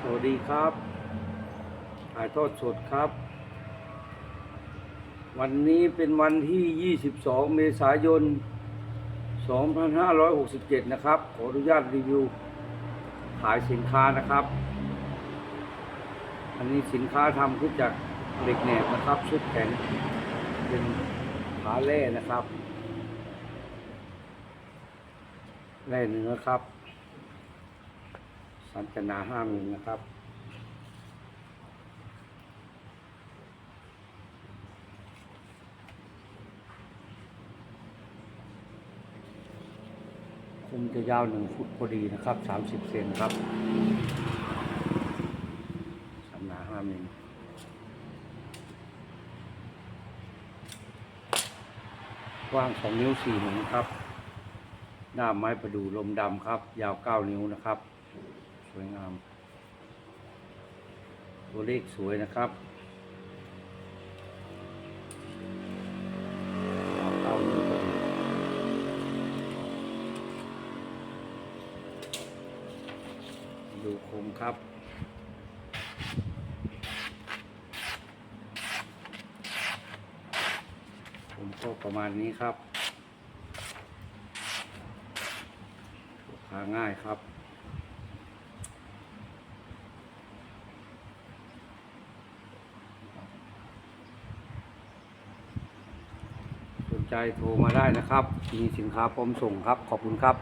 สวัสดีครับถ่ายทอดสดครับ วันนี้เป็นวันที่ 22 เมษายน 2567 นะครับ ขออนุญาตรีวิวขายสินค้านะครับ อันนี้สินค้าทำขึ้นจากเหล็กแหนบนะครับ ชุดแข็งเป็นขาแร่นะครับ แร่เนื้อครับ สัญจนาห้ามิลนนะครับคงจะยาวหนึ่งฟุตพอดีนะครับสามสิบเซนครับ สัญนาห้ามิลกว้างสองนิ้วสี่นิ้วครับ หน้าไม้ประดู่ลมดำครับ ยาวเก้านิ้วนะครับ สวยงาม ตัวเลขสวยนะครับเก้านิ้วดูคมครับผมก็ประมาณนี้ครับาง่ายครับ สนใจโทรมาได้นะครับ มีสินค้าพร้อมส่งครับ ขอบคุณครับ